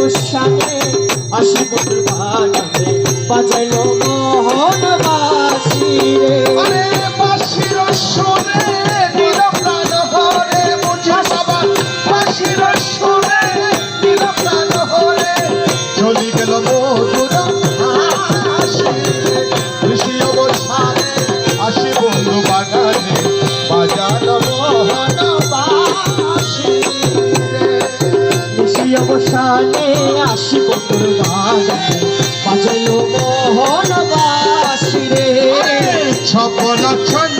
অনুষ্ঠানে আসিব বাজাইল এখানে আসিব তোমার। বাজালো মোহন বাসিরে সকল ছন্দ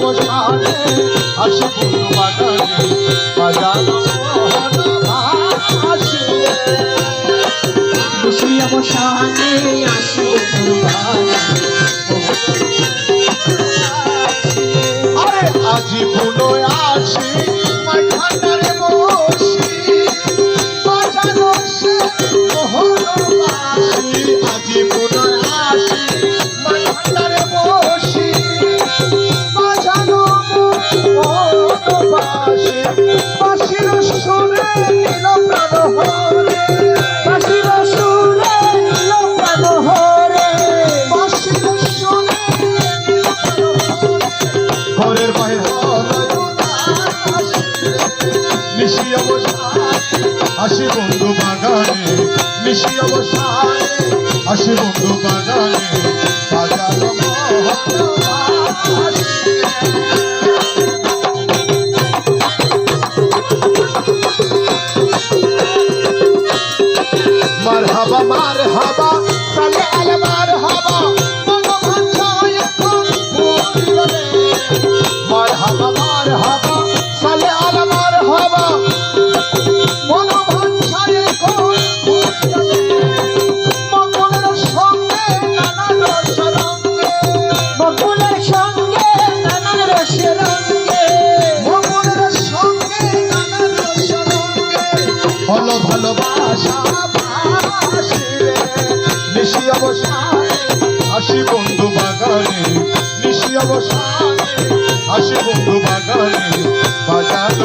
অবসানে আসি পূর্ণ বাগানে বাজানো আসি অবসানে আসি বন্ধু বাগানে নিশি অবসানে আসি বন্ধু বাগানে মার হাবা মার অবসানে আসি বন্ধু বাগানে নিশি অবসানে আসি বন্ধু বাগানে বাগান